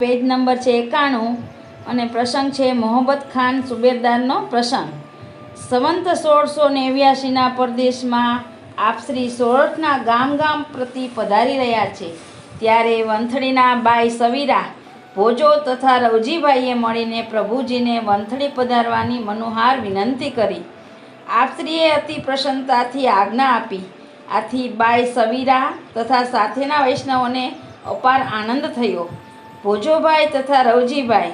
Page number છે એકાણું અને પ્રસંગ છે મોહબ્બત ખાન સુબેરદારનો પ્રસંગ. સંવંત સોળસો નેવ્યાસીના પરદેશમાં આપશ્રી સોરઠના ગામ ગામ પ્રતિ પધારી રહ્યા છે. ત્યારે વંથળીના બાઈ સવીરા, ભોજો તથા રવજીભાઈએ મળીને પ્રભુજીને વંથળી પધારવાની મનોહાર વિનંતી કરી. આપશ્રીએ અતિ પ્રસન્નતાથી આજ્ઞા આપી. આથી બાઈ સવીરા તથા સાથેના વૈષ્ણવોને અપાર આનંદ થયો. ભોજોભાઈ તથા રવજીભાઈ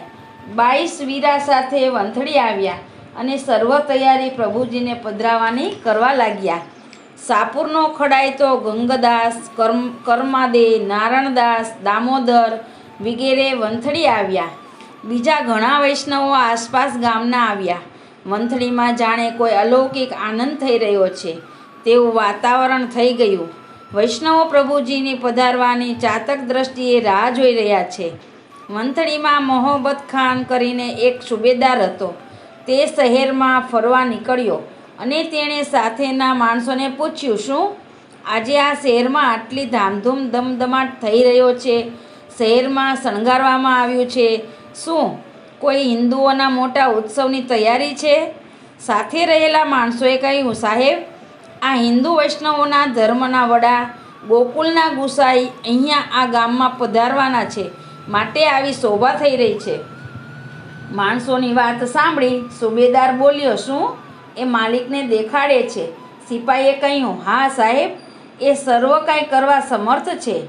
બાઈસ વીરા સાથે વંથળી આવ્યા અને સર્વ તૈયારી પ્રભુજીને પધરાવાની કરવા લાગ્યા. સાપુરનો ખડાય તો ગંગદાસ, કર્મ, કર્માદે, નારણદાસ, દામોદર વગેરે વંથળી આવ્યા. બીજા ઘણા વૈષ્ણવો આસપાસ ગામના આવ્યા. વંથળીમાં જાણે કોઈ અલૌકિક આનંદ થઈ રહ્યો છે. તેવું વાતાવરણ થઈ ગયું. વૈષ્ણવો પ્રભુજીની પધારવાની ચાતક દ્રષ્ટિએ રાહ જોઈ રહ્યા છે. મંથળીમાં મોહબ્બત ખાન કરીને એક સુબેદાર હતો. તે શહેરમાં ફરવા નીકળ્યો અને તેણે સાથેના માણસોને પૂછ્યું, શું આજે આ શહેરમાં આટલી ધામધૂમ ધમધમાટ થઈ રહ્યો છે? શહેરમાં શણગારવામાં આવ્યું છે. શું કોઈ હિન્દુઓના મોટા ઉત્સવની તૈયારી છે? સાથે રહેલા માણસોએ કહ્યું, સાહેબ આ હિન્દુ વૈષ્ણવોના ધર્મના વડા ગોકુલના ગુસાઈ અહીંયા આ ગામમાં પધારવાના છે. માટે આવી શોભા થઈ રહી છે. માણસોની વાત સાંભળી સુબેદાર બોલ્યો, શું? એ માલિકને દેખાડે છે. સિપાહીએ કહ્યું, હા, સાહેબ, એ સર્વ કાંઈ કરવા સમર્થ છે.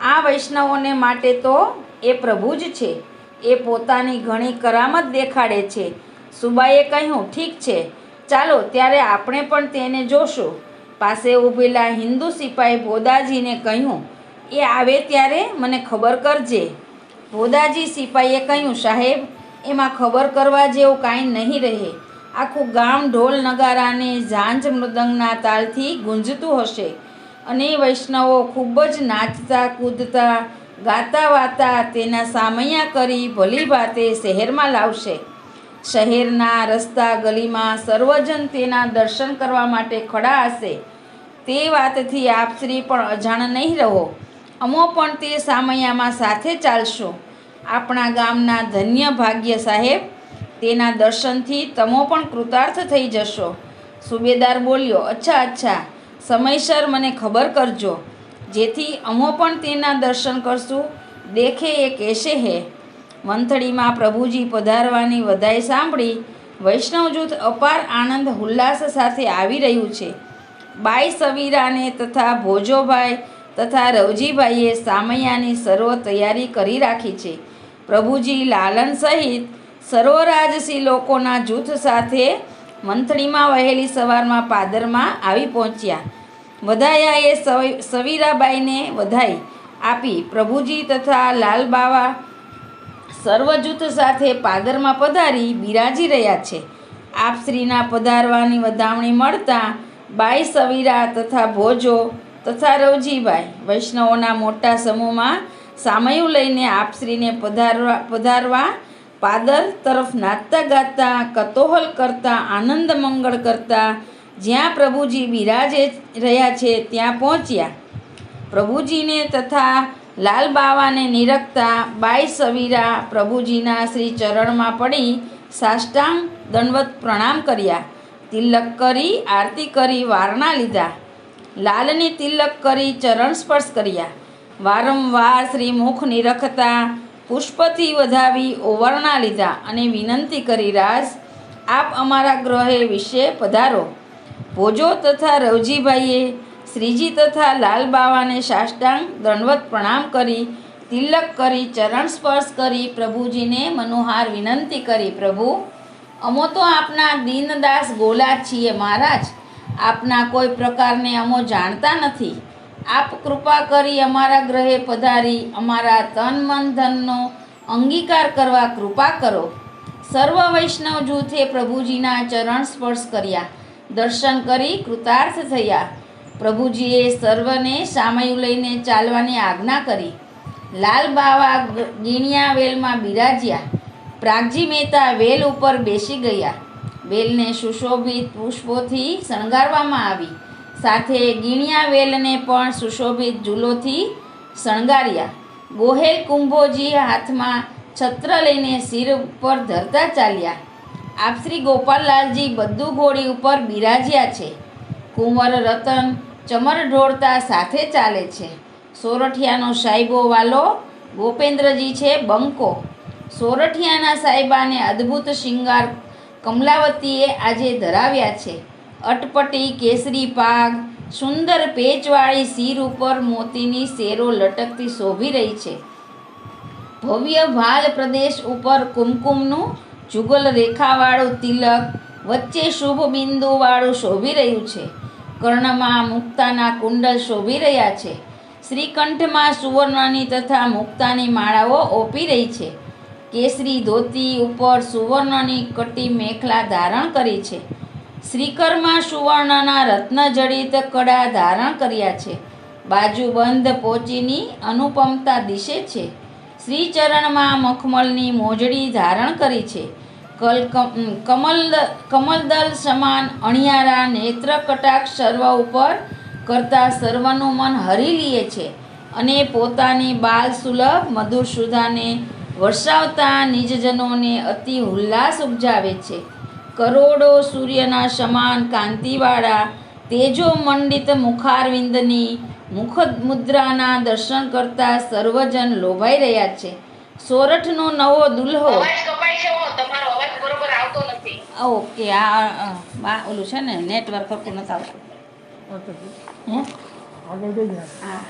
આ વૈષ્ણવોને માટે તો એ પ્રભુ જ છે. એ પોતાની ઘણી કરામત દેખાડે છે. સુબાઈએ કહ્યું, ઠીક છે. ચાલો ત્યારે આપણે પણ તેને જોશું. પાસે ઊભેલા હિન્દુ સિપાહી ભોદાજીને કહ્યું, એ આવે ત્યારે? મને ખબર કરજે. ભોદાજી સિપાહીએ કહ્યું, સાહેબ, એમાં ખબર કરવા જેવું કાંઈ નહીં રહે. આખું ગામ ઢોલ નગારાને ઝાંઝ મૃદંગના તાલથી ગુંજતું હશે અને વૈષ્ણવો ખૂબ જ નાચતા, કૂદતા ગાતા વાતા તેના સામૈયા કરી ભલી ભાતે શહેરમાં લાવશે. શહેરના રસ્તા ગલીમાં સર્વજન તેના દર્શન કરવા માટે ખડા હશે. તે વાતથી આપશ્રી પણ અજાણ નહીં રહો. અમો પણ તે સામૈયામાં સાથે ચાલશો. આપણા ગામના ધન્ય ભાગ્ય સાહેબ, તેના દર્શનથી તમો પણ કૃતાર્થ થઈ જશો. સુબેદાર બોલ્યો, અચ્છા અચ્છા. સમયસર મને ખબર કરજો. જેથી અમો પણ તેના દર્શન કરશું. દેખે એ કહેશે હે? વંથળીમાં પ્રભુજી પધારવાની વધાઈ સાંભળી વૈષ્ણવ જૂથ અપાર આનંદ ઉલ્લાસ સાથે આવી રહ્યું છે. બાઈ સવીરાને તથા ભોજોભાઈ તથા રવજીભાઈએ સામૈયાની સર્વ તૈયારી કરી રાખી છે. પ્રભુજી લાલન સહિત સર્વરાજસી લોકોના જૂથ સાથે મંથળીમાં વહેલી સવારમાં પાદરમાં આવી પહોંચ્યા. વધાયાએ સવી- સવીરાબાઈને વધાઈ આપી પ્રભુજી તથા લાલબાવા સર્વ જૂથ સાથે પાદરમાં પધારી બિરાજી રહ્યા છે. આપશ્રીના પધારવાની વધામણી મળતા બાઈ સવીરા તથા ભોજો તથા રવજીભાઈ વૈષ્ણવોના મોટા સમૂહમાં સામયું લઈને આપશ્રીને પધારવા પધારવા પાદર તરફ નાચતા ગાતા, કતોહલ કરતા, આનંદ મંગળ કરતા જ્યાં પ્રભુજી બિરાજે રહ્યા છે ત્યાં પહોંચ્યા. પ્રભુજીને તથા લાલ બાવાને નિરખતા બાઈ સવીરા પ્રભુજીના શ્રી ચરણમાં પડી સાષ્ટાંગ દંડવત પ્રણામ કર્યા. તિલક કરી આરતી કરી વારણા લીધા. લાલની તિલક કરી ચરણ સ્પર્શ કર્યા. વારંવાર શ્રી મુખ નિરખતા પુષ્પથી વધાવી ઓવરણા લીધા અને વિનંતી કરી, રાજ, આપ અમારા ગ્રહે વિશે પધારો. ભોજો તથા રવજીભાઈએ શ્રીજી તથા લાલબાવાને સાષ્ટાંગ દંડવત પ્રણામ કરી, તિલક કરી, ચરણ સ્પર્શ કરી, પ્રભુજીને મનોહાર વિનંતી કરી, પ્રભુ, અમો તો આપના દીનદાસ ગોલા છીએ મહારાજ. આપના કોઈ પ્રકારને અમો જાણતા નથી. આપ કૃપા કરી અમારા ગ્રહે પધારી, અમારા તન મન ધનનો અંગીકાર કરવા કૃપા કરો. સર્વ વૈષ્ણવ જૂથે પ્રભુજીના ચરણ સ્પર્શ કર્યા. દર્શન કરી કૃતાર્થ થયા. પ્રભુજીએ સર્વને સામયું લઈને ચાલવાની આજ્ઞા કરી. લાલ બાવા ગીણિયા વેલમાં બિરાજ્યા. પ્રાગજી મહેતા વેલ ઉપર બેસી ગયા. વેલને સુશોભિત પુષ્પોથી શણગારવામાં આવી. સાથે ગીણિયા વેલને પણ સુશોભિત ઝૂલોથી શણગાર્યા. ગોહેલ કુંભોજી હાથમાં છત્ર લઈને શિર ઉપર ધરતા ચાલ્યા. આપ શ્રી ગોપાલલાલજી બધું ઘોડી ઉપર બિરાજ્યા છે. કુંવર રતન ચમર ઢોળતા સાથે ચાલે છે. સોરઠિયાનો સાહેબો વાલો ગોપેન્દ્રજી છે બંકો. સોરઠિયાના સાહેબાને અદ્ભુત શિંગાર કમલાવતીએ આજે ધરાવ્યા છે. અટપટી કેસરી પાગ, સુંદર પેચવાળી શિર ઉપર મોતીની શેરો લટકતી શોભી રહી છે. ભવ્ય ભાલ પ્રદેશ ઉપર કુમકુમનું જુગલ રેખાવાળું તિલક વચ્ચે શુભ બિંદુવાળું શોભી રહ્યું છે. કર્ણમાં મુક્તાના કુંડલ શોભી રહ્યા છે. શ્રીકંઠમાં સુવર્ણની તથા મુક્તાની માળાઓ ઓપી રહી છે. કેસરી ધોતી ઉપર સુવર્ણની કટી મેખલા ધારણ કરી છે. શ્રીકરમાં સુવર્ણના રત્નજડિત કડા ધારણ કર્યા છે. બાજુબંધ પોચીની અનુપમતા દિશે છે. શ્રીચરણમાં મખમલની મોજડી ધારણ કરી છે. કલ કમલ, કમલદલ સમાન અણિયારા નેત્ર કટાક્ષ સર્વ ઉપર કરતા સર્વનું મન હરી લે છે અને પોતાની બાલ સુલભ મધુર સુધાને વરસાવતા નિજજનોને અતિ ઉલ્લાસ ઉપજાવે છે. કરોડો સૂર્યના સમાન કાંતિવાળા, તેજો મંડિત મુખારવિંદની મુખ મુદ્રાના દર્શન કરતા સર્વજન લોભાઈ રહ્યા છે. સોરઠનો નવો દુલ્હો. ઓકે આ આ ઓલું છે ને નેટવર્ક સરખું નથી આવતું. હા?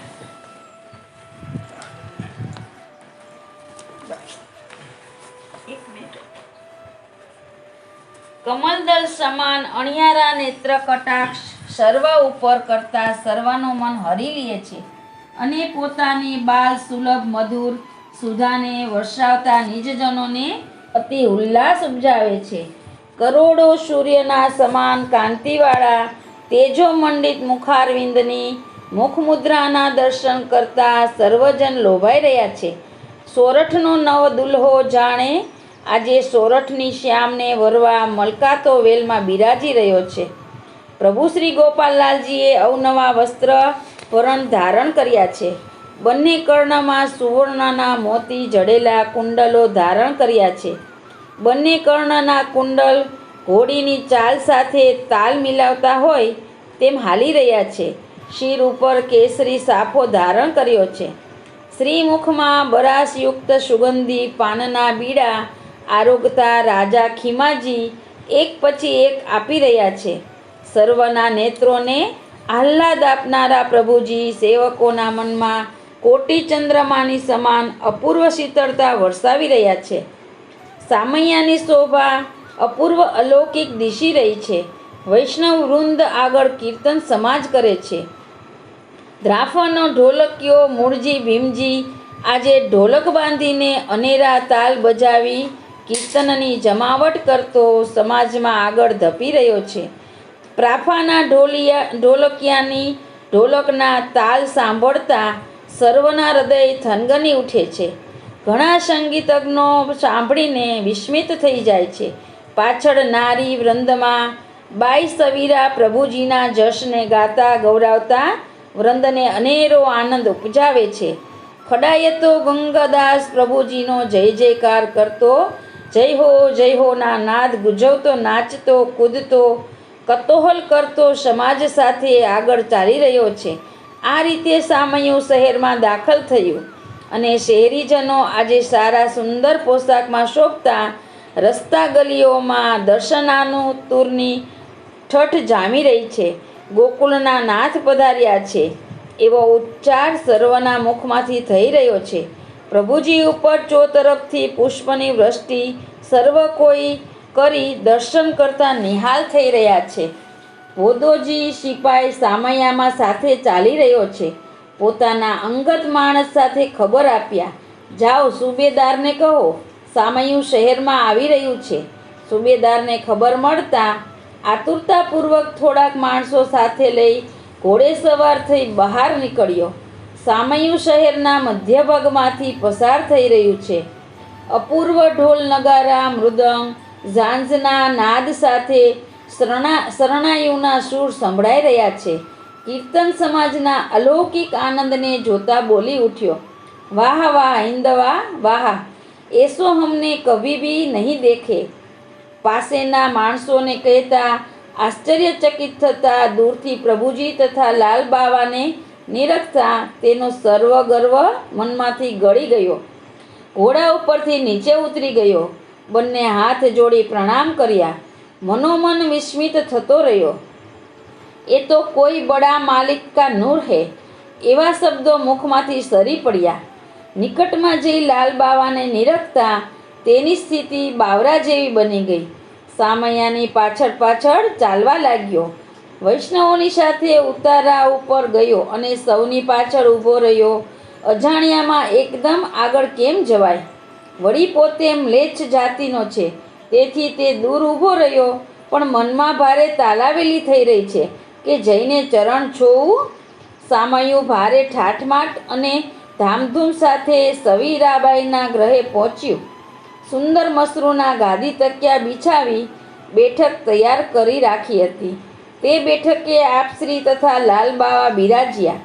કમલદલ સમાન અણિયારા નેત્ર કટાક્ષ સર્વ ઉપર કરતા સર્વનું મન હરી લે છે. અને પોતાની બાલ સુલભ મધુર સુધાને વર્ષાવતા નિજજનોને અતિ ઉલ્લાસ ઉપજાવે છે. કરોડો સૂર્યના સમાન કાંતિવાળા, તેજોમંડિત મુખારવિંદની મુખમુદ્રાના દર્શન કરતા સર્વજન લોભાઈ રહ્યા છે. સોરઠનો નવ દુલ્હો જાણે આજે સોરઠની શ્યામને વરવા મલકાતો વેલમાં બિરાજી રહ્યો છે. પ્રભુ શ્રી ગોપાલલાલજીએ અવનવા વસ્ત્ર વરણ ધારણ કર્યા છે. બંને કર્ણમાં સુવર્ણના મોતી જડેલા કુંડલો ધારણ કર્યા છે. બંને કર્ણના કુંડલ ઘોડીની ચાલ સાથે તાલ મિલાવતા હોય તેમ હાલી રહ્યા છે. શિર ઉપર કેસરી સાફો ધારણ કર્યો છે. શ્રીમુખમાં બરાસયુક્ત સુગંધી, પાનના બીડા, આરોગતા રાજા ખીમાજી એક પછી એક આપી રહ્યા છે. સર્વના નેત્રોને આહ્લાદ આપનારા પ્રભુજી સેવકોના મનમાં કોટી ચંદ્રમાની સમાન અપૂર્વ શીતળતા વરસાવી રહ્યા છે. સામૈયાની શોભા અપૂર્વ અલૌકિક દિશી રહી છે. વૈષ્ણવ વૃંદ આગળ કીર્તન સમાજ કરે છે. દ્રાફાનો ઢોલકીઓ મૂળજી ભીમજી આજે ઢોલક બાંધીને અનેરા તાલ બજાવી કીર્તનની જમાવટ કરતો સમાજમાં આગળ ધપી રહ્યો છે. પ્રાફાના ઢોલિયા ઢોલકિયાની ઢોલકના તાલ સાંભળતા સર્વના હૃદય થનગની ઉઠે છે. ઘણા સંગીતજ્ઞો સાંભળીને વિસ્મિત થઈ જાય છે. પાછળ નારી વૃંદમાં બાઈ સવીરા પ્રભુજીના જશને ગાતા ગૌરાવતા વૃંદને અનેરો આનંદ ઉપજાવે છે. ખડાયતો ગંગાદાસ પ્રભુજીનો જય જયકાર કરતો, જય હો, જય હોના નાદ ગુજવતો, નાચતો, કૂદતો, કતોહલ કરતો સમાજ સાથે આગળ ચાલી રહ્યો છે. આ રીતે સામયું શહેરમાં દાખલ થયું અને શહેરીજનો આજે સારા સુંદર પોશાકમાં શોભતા રસ્તા ગલીઓમાં દર્શનાનું તૂરની ઠઠ જામી રહી છે. ગોકુળના નાથ પધાર્યા છે. એવો ઉચ્ચાર સર્વના મુખમાંથી થઈ રહ્યો છે. પ્રભુજી ઉપર ચો તરફથી પુષ્પની વૃષ્ટિ સર્વ કોઈ કરી દર્શન કરતા નિહાલ થઈ રહ્યા છે. ભોદોજી સિપાઈ સામૈયામાં સાથે ચાલી રહ્યો છે. પોતાના અંગત માણસ સાથે ખબર આપ્યા. જાઓ સુબેદારને કહો, સામૈયું શહેરમાં આવી રહ્યું છે. સુબેદારને ખબર મળતા આતુરતાપૂર્વક થોડાક માણસો સાથે લઈ ઘોડે સવાર થઈ બહાર નીકળ્યો. સામયું શહેરના મધ્ય ભાગમાંથી પસાર થઈ રહ્યું છે. અપૂર્વ ઢોલ નગારા, મૃદંગ, ઝાંઝના નાદ સાથે શરણા શરણાઈઓના સૂર સંભળાઈ રહ્યા છે. કીર્તન સમાજના અલૌકિક આનંદને જોતા બોલી ઉઠ્યો, વાહ વાહ, હિંદવા, વાહ, એસો હમને કભી બી નહીં દેખે. પાસેના માણસોને કહેતા આશ્ચર્યચકિત થતા દૂરથી પ્રભુજી તથા લાલ બાવાને નિરખતા તેનો સર્વ ગર્વ મનમાંથી ગળી ગયો. ઘોડા ઉપરથી નીચે ઉતરી ગયો. બંને હાથ જોડી પ્રણામ કર્યા. મનોમન વિસ્મિત થતો રહ્યો. એ તો કોઈ બડા માલિક કા નૂર હે, એવા શબ્દો મુખમાંથી સરી પડ્યા. નિકટમાં જઈ લાલ બાવાને નિરખતા તેની સ્થિતિ બાવરા જેવી બની ગઈ. સામૈયાની પાછળ પાછળ ચાલવા લાગ્યો. વૈષ્ણવોની સાથે ઉતારા ઉપર ગયો અને સૌની પાછળ ઊભો રહ્યો. અજાણ્યામાં એકદમ આગળ કેમ જવાય? વળી પોતે મ્લેચ્છ જાતિનો છે. તેથી તે દૂર ઊભો રહ્યો, પણ મનમાં ભારે તાલાવેલી થઈ રહી છે કે જઈને ચરણ છોવું, સામયું ભારે ઠાઠમાટ અને ધામધૂમ સાથે સવીરાબાઈના ગ્રહે પહોંચ્યું. સુંદર મસરૂના ગાદી તકિયા બિછાવી બેઠક તૈયાર કરી રાખી હતી. તે બેઠકે આપશ્રી તથા લાલબાવા બિરાજ્યા.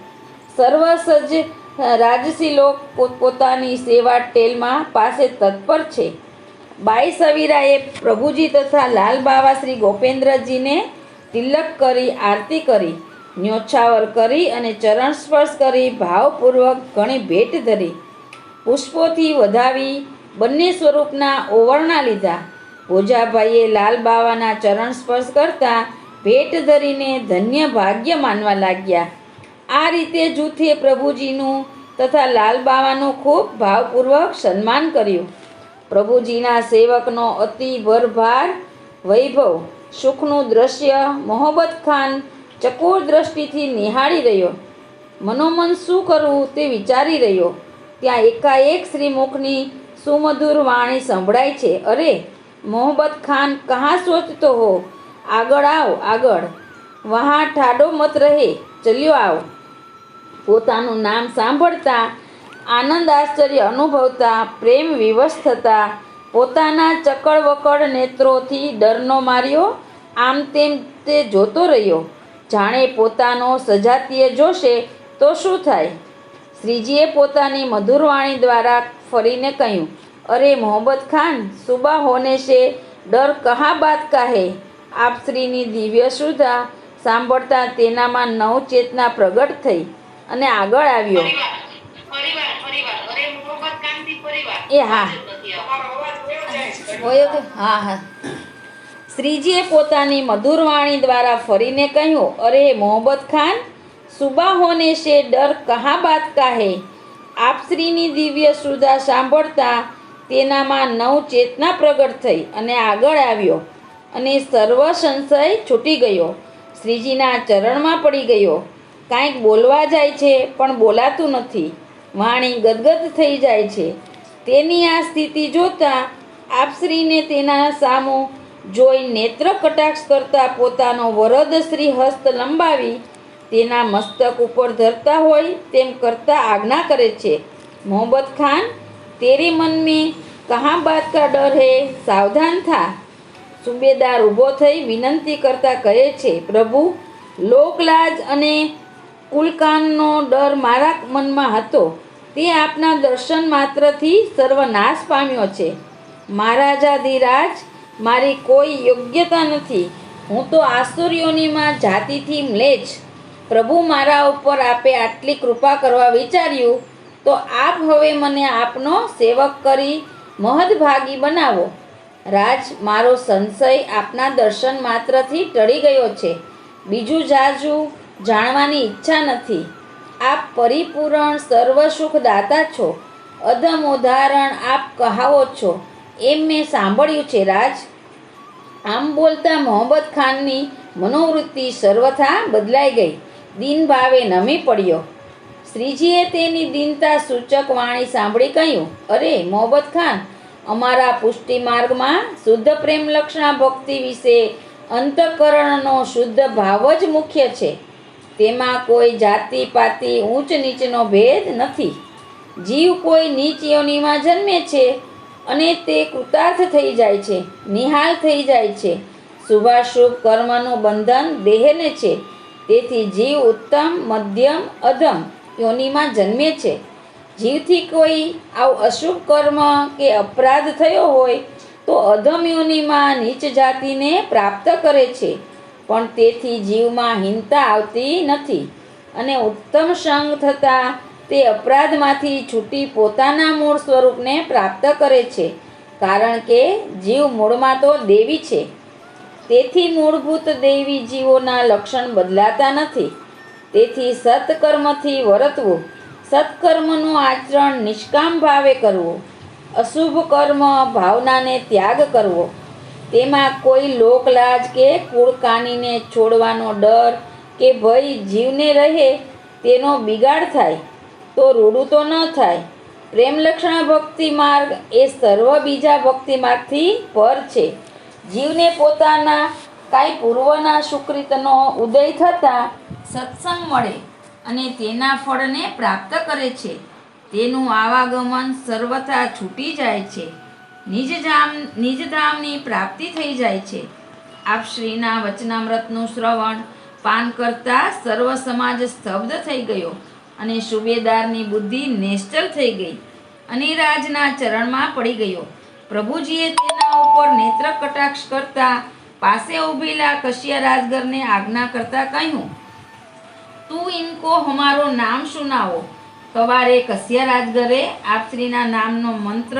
સર્વસજ્જ રાજસી લોક પોતપોતાની સેવા ટેલમાં પાસે તત્પર છે. બાઈ સવીરાએ પ્રભુજી તથા લાલબાવા શ્રી ગોપેન્દ્રજીને તિલક કરી આરતી કરી, ન્યોછાવર કરી અને ચરણ સ્પર્શ કરી ભાવપૂર્વક ઘણી ભેટ ધરી. પુષ્પોથી વધાવી બંને સ્વરૂપના ઓવરણા લીધા. ભોજાભાઈએ લાલબાવાના ચરણ સ્પર્શ કરતા ભેટ ધરીને ધન્ય ભાગ્ય માનવા લાગ્યા. આ રીતે જૂથે પ્રભુજીનું તથા લાલબાવાનું ખૂબ ભાવપૂર્વક સન્માન કર્યું. પ્રભુજીના સેવકનો અતિ ભરભાર વૈભવ, સુખનું દ્રશ્ય મોહબ્બત ખાન ચકોર દ્રષ્ટિથી નિહાળી રહ્યો. મનોમન શું કરવું તે વિચારી રહ્યો. ત્યાં એકાએક શ્રીમુખની સુમધુર વાણી સંભળાય છે. અરે, મોહબ્બત ખાન કહા સોચતો હો? આગળ આવ, આગળ. વહાં ઠાડો મત રહે. ચલ્યો આવ. પોતાનું નામ સાંભળતા આનંદ આશ્ચર્ય અનુભવતા, પ્રેમ વિવશ થતા, પોતાના ચકળવકળ નેત્રોથી ડરનો માર્યો, આમ તેમ તે જોતો રહ્યો. જાણે પોતાનો સજાતીય જોશે તો શું થાય? શ્રીજીએ પોતાની મધુરવાણી દ્વારા ફરીને કહ્યું, અરે મોહબ્બત ખાન, સુબા હોને છે ડર કહા બાત કાહે? આપ શ્રીની દિવ્ય સુધા સાંભળતા તેનામાં નવચેતના પ્રગટ થઈ અને આગળ આવ્યો. એ હા. હા હા. શ્રીજીએ પોતાની મધુર વાણી દ્વારા ફરીને કહ્યું અરે મોહબ્બત ખાન સુબા હોને સે ડર કહા બાત કાહે? આપ શ્રીની દિવ્ય સુધા સાંભળતા તેનામાં નવ ચેતના પ્રગટ થઈ અને આગળ આવ્યો અને સર્વ સંશય છૂટી ગયો. શ્રીજીના ચરણમાં પડી ગયો. કાંઈક બોલવા જાય છે પણ બોલાતું નથી. વાણી ગદગદ થઈ જાય છે. તેની આ સ્થિતિ જોતા આપશ્રીને તેના સામો જોઈ નેત્ર કટાક્ષ કરતા પોતાનો વરદ શ્રી હસ્ત લંબાવી તેના મસ્તક ઉપર ધરતા હોય તેમ કરતા આજ્ઞા કરે છે. મોહબ્બત ખાન, તેરે મન મેં કહા બાત કા ડર હે? સાવધાન થા. સુબેદાર ઊભો થઈ વિનંતી કરતા કહે છે, પ્રભુ, લોકલાજ અને કુલકાનનો ડર મારા મનમાં હતો. તે આપના દર્શન માત્રથી સર્વનાશ પામ્યો છે. મહારાજાધિરાજ મારી કોઈ યોગ્યતા નથી. હું તો આસુરીઓનીમાં જાતિથી મ્લેચ પ્રભુ મારા ઉપર આપે આટલી કૃપા કરવા વિચાર્યું, તો આપ હવે મને આપનો સેવક કરી મહદભાગી બનાવો. રાજ, મારો સંશય આપના દર્શન માત્રથી ટળી ગયો છે. બીજું જાજુ જાણવાની ઈચ્છા નથી. આપ પરિપૂરણ સર્વસુખદાતા છો. અધમ ઉદાહરણ આપ કહાવો છો. એમ મેં સાંભળ્યું છે, રાજ. આમ બોલતા મોહમ્મદ ખાનની મનોવૃત્તિ સર્વથા બદલાઈ ગઈ. દિન ભાવે નમી પડ્યો. શ્રીજીએ તેની દિનતા સૂચક વાણી સાંભળી કહ્યું, અરે મોહબ્બત ખાન, અમારા પુષ્ટિ માર્ગમાં શુદ્ધ પ્રેમલક્ષણા ભક્તિ વિશે અંતઃકરણનો શુદ્ધ ભાવ જ મુખ્ય છે. તેમાં કોઈ જાતિ પાતિ ઊંચ નીચનો ભેદ નથી. જીવ કોઈ નીચ યોનિમાં જન્મે છે અને તે કૃતાર્થ થઈ જાય છે, નિહાલ થઈ જાય છે. શુભાશુભ કર્મનું બંધન દેહને છે. તેથી જીવ ઉત્તમ, મધ્યમ, અધમ યોનિમાં જન્મે છે. જીવથી કોઈ આવું અશુભ કર્મ કે અપરાધ થયો હોય તો અધમ યોનિમાં નીચ જાતિને પ્રાપ્ત કરે છે. પણ તેથી જીવમાં હીનતા આવતી નથી. અને ઉત્તમ સંગ થતાં તે અપરાધમાંથી છૂટી પોતાના મૂળ સ્વરૂપને પ્રાપ્ત કરે છે. કારણ કે જીવ મૂળમાં તો દેવી છે. તેથી મૂળભૂત દૈવી જીવોના લક્ષણ બદલાતા નથી. તેથી સત્કર્મથી વર્તવું, સત્કર્મનું આચરણ નિષ્કામ ભાવે કરવું, અશુભ કર્મ ભાવનાને ત્યાગ કરવો તેમાં કોઈ લોકલાજ કે કુળકાનીને છોડવાનો ડર કે ભય જીવને રહે તેનો બિગાડ થાય, તો રૂડું તો ન થાય. પ્રેમલક્ષણા ભક્તિ માર્ગ એ સર્વ બીજા ભક્તિ માર્ગથી પર છે. જીવને પોતાના કાંઈ પૂર્વના સુકૃતનો ઉદય થતાં સત્સંગ મળે અને તેના ફળને પ્રાપ્ત કરે છે. તેનું આવાગમન સર્વથા છૂટી જાય છે. નિજધામ નિજધામની પ્રાપ્તિ થઈ જાય છે. આપ શ્રીના વચનામૃતનું શ્રવણ પાન કરતા સર્વ સમાજ સ્તબ્ધ થઈ ગયો અને સુબેદારની બુદ્ધિ નિશ્ચલ થઈ ગઈ. અનિરાજના ચરણમાં પડી ગયો. પ્રભુજીએ તેના ઉપર નેત્ર કટાક્ષ કરતા પાસે ઊભેલા કશિયા રાજગરને આજ્ઞા કરતા કહ્યું, તું ઇનકો હમારો નામ સુનાવો. સવારે કશ્યા રાજગરે આપશ્રીના નામનો મંત્ર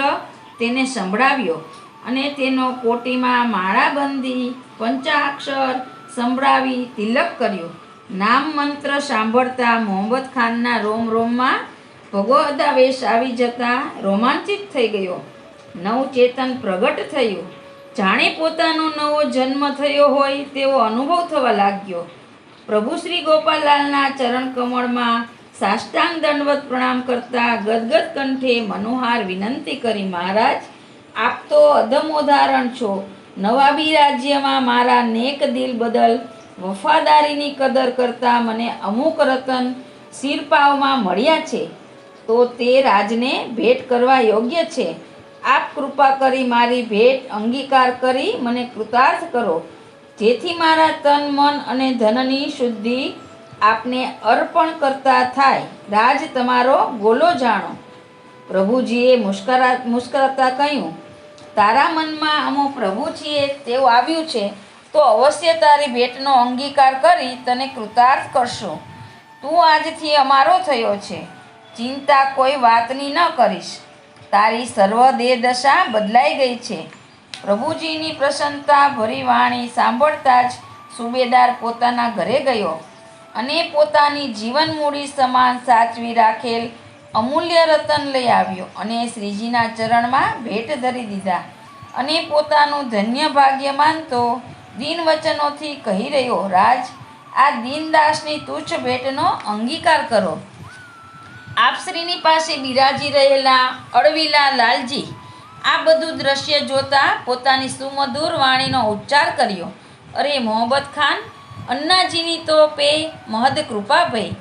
તેને સંભળાવ્યો અને તેનો કોટીમાં માળાબંધી, પંચાક્ષર સંભળાવી તિલક કર્યો. નામ મંત્ર સાંભળતા મોહમ્મદ ખાનના રોમ રોમમાં ભગવદાવેશ આવી જતા રોમાંચિત થઈ ગયો. નવચેતન પ્રગટ થયું. જાણે પોતાનો નવો જન્મ થયો હોય તેવો અનુભવ થવા લાગ્યો. પ્રભુ શ્રી ગોપાલલાલના ચરણ કમળમાં સાષ્ટાંગ દંડવત પ્રણામ કરતા ગદગદ કંઠે મનોહાર વિનંતી કરી, મહારાજ, આપ તો અધમ ઉદાહરણ છો. નવાબી રાજ્યમાં મારા નેક દિલ બદલ વફાદારીની કદર કરતા મને અમુક રતન શિરપાવમાં મળ્યા છે. તો તે રાજને ભેટ કરવા યોગ્ય છે. આપ કૃપા કરી મારી ભેટ અંગીકાર કરી મને કૃતાર્થ કરો. જેથી મારા તન, મન અને ધનની શુદ્ધિ આપને અર્પણ કરતા થાય. રાજ તમારો ગોલો જાણો. પ્રભુજીએ મુસ્કરા, મુસ્કરાતા કહ્યું, તારા મનમાં અમો પ્રભુ છીએ તેવું આવ્યું છે. તો અવશ્ય તારી ભેટનો અંગીકાર કરી તને કૃતાર્થ કરશો. તું આજથી અમારો થયો છે. ચિંતા કોઈ વાતની ન કરીશ. તારી સર્વ દેહ દશા બદલાઈ ગઈ છે. પ્રભુજીની પ્રસન્નતા ભરી વાણી સાંભળતા જ સુબેદાર પોતાના ઘરે ગયો. અને પોતાની જીવન મૂડી સમાન સાચવી રાખેલ અમૂલ્ય રતન લઈ આવ્યો અને શ્રીજીના ચરણમાં ભેટ ધરી દીધા. અને પોતાનું ધન્ય ભાગ્ય માનતો દિન વચનોથી કહી રહ્યો, રાજ, આ દીનદાસની તુચ્છ ભેટનો અંગીકાર કરો. આપશ્રીની પાસે બિરાજી રહેલા અળવીલા લાલજી આ બધું દ્રશ્ય જોતા પોતાની સુમધુર વાણીનો ઉચ્ચાર કર્યો. અરે મોહબ્બત ખાન અન્નાજીની તો પે મહદ કૃપા ભઈ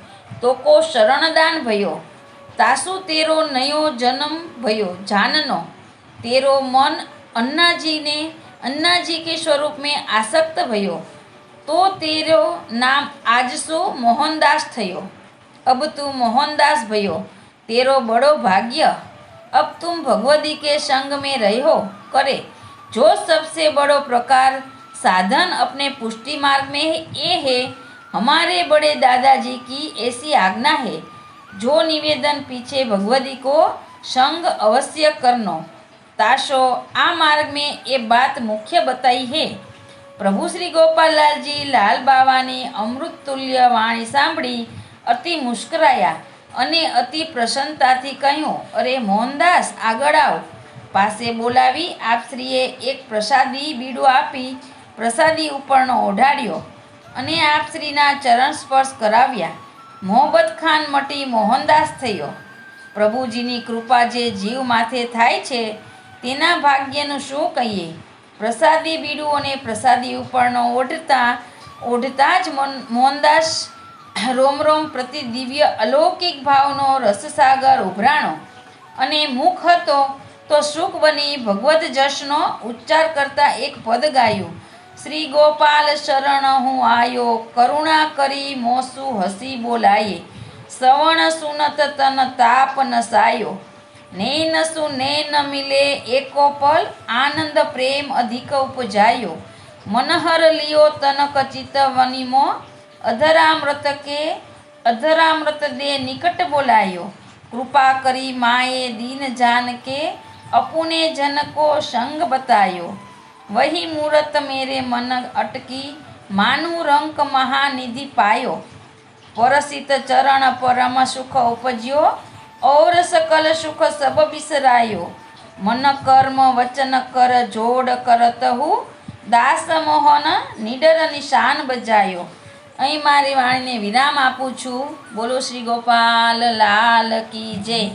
તો કો શરણદાન ભયો. તાસુ તેરો નયો જન્મ ભયો, જાનનો. તેરો મન અન્નાજીને, અન્નાજી કે સ્વરૂપ મેં આસક્ત ભયો. તો તેરો નામ આજસો મોહનદાસ થયો. અબ તું મોહનદાસ ભયો. તેરો બડો ભાગ્ય. અબ તું ભગવદી કે સંગ મેં રહ્યો કરે. જો સબસે બડો પ્રકાર साधन अपने पुष्टि मार्ग में है ये है हमारे बड़े दादाजी की ऐसी आज्ञा है जो निवेदन पीछे भगवती को संग अवश्य करनो ताशो आ मार्ग में ये बात मुख्य बताई है પ્રભુ શ્રી ગોપાલલાલજી લાલ બાવાની અમૃત તુલ્ય વાણી સાંભળી અતિ મુસ્કરાયા અને અતિ પ્રસન્નતાથી કહ્યું અરે મોહનદાસ આગળ આવ પાસે બોલાવી આપશ્રીએ એક પ્રસાદી બીડું આપી પ્રસાદી ઉપરનો ઓઢાડ્યો અને આપશ્રીના ચરણ સ્પર્શ કરાવ્યા. મોહબ્બત ખાન મટી મોહનદાસ થયો. પ્રભુજીની કૃપા જે જીવ માથે થાય છે, તેના ભાગ્યનું શું કહીએ? પ્રસાદી બીડું અને પ્રસાદી ઉપરનો ઓઢતા ઓઢતા જ મોહનદાસ રોમ રોમ પ્રતિ દિવ્ય અલૌકિક ભાવનો રસસાગર ઉભરાણો અને મુખ હતો તો સુખ બની ભગવત જશનો ઉચ્ચાર કરતા એક પદ ગાયું. શ્રી ગોપાલ શરણ હું આયો, કરુણા કરી મોસુ હસી બોલાયે. સવણ સુનત તન તાપ નસાયો. નૈન સુ નૈન મિલે એકો પલ આનંદ પ્રેમ અધિક ઉપજાયો. મનહર લિયો તનક ચિત વનિમો, અધરામૃત કે અધરામૃત દે નિકટ બોલાયો. કૃપા કરી માએ દીન જાન કે અપુને જનકો સંગ બતાયો. વહી મૂરત મેરે મન અટકી, માનું રંક મહાનિધિ પાયો. પરસિત ચરણ પરમ સુખ ઉપજ્યો ઔર સકલ સુખ સબ બિસરાયો. મન કર્મ વચન કર જોડ કરત હું, દાસ મોહન નિડર નિશાન બજાયો. અહીં મારી વાણીને વિરામ આપું છું. બોલો શ્રી ગોપાલ લાલ કી જય.